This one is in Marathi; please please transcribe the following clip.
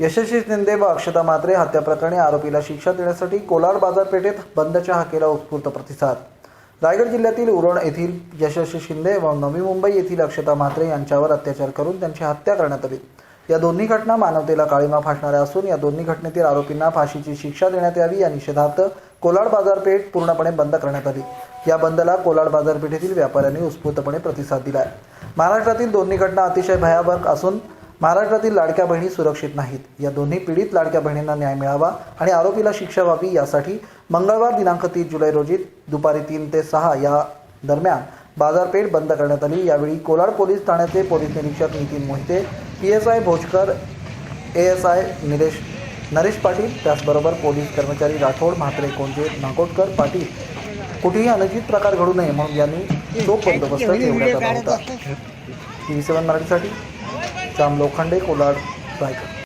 यशस्वी शिंदे व अक्षता मात्रे हत्या प्रकरणी आरोपीला शिक्षा देण्यासाठी कोलाड बाजारपेठेत बंदच्या हाकेला उत्स्फूर्त प्रतिसाद. रायगड जिल्ह्यातील उरण येथील यशस्वी शिंदे व नवी मुंबई येथील अक्षता मात्रे यांच्यावर अत्याचार करून त्यांची हत्या करण्यात आली. या दोन्ही घटना मानवतेला काळीमा फासणाऱ्या असून या दोन्ही घटनेतील आरोपींना फाशीची शिक्षा देण्यात यावी या निषेधार्थ कोलाड बाजारपेठ पूर्णपणे बंद करण्यात आली. या बंदला कोलाड बाजारपेठेतील व्यापाऱ्यांनी उत्स्फूर्तपणे प्रतिसाद दिलाय. महाराष्ट्रातील दोन्ही घटना अतिशय भयावह असून महाराष्ट्रातील लाडक्या बहिणी सुरक्षित नाहीत. या दोन्ही पीडित लाडक्या बहिणींना न्याय मिळावा आणि आरोपीला शिक्षा व्हावी यासाठी मंगळवार दिनांक तीस जुलै रोजी दुपारी तीन ते सहा या दरम्यान बाजारपेठ बंद करण्यात आली. यावेळी कोलाड पोलीस ठाण्याचे पोलीस निरीक्षक Nitin Mohite P S I Bhojkar A S I Nilesh Naresh Patil त्याचबरोबर पोलीस कर्मचारी राठोड म्हात्रे कोंजे नागोटकर पाटील. कुठेही अनुचित प्रकार घडू नये म्हणून यांनी चोख बंदोबस्त ठेवण्यात आला होता टी व्ही सेवन मराठीसाठी श्याम लोखंडे कोलाड रायगड.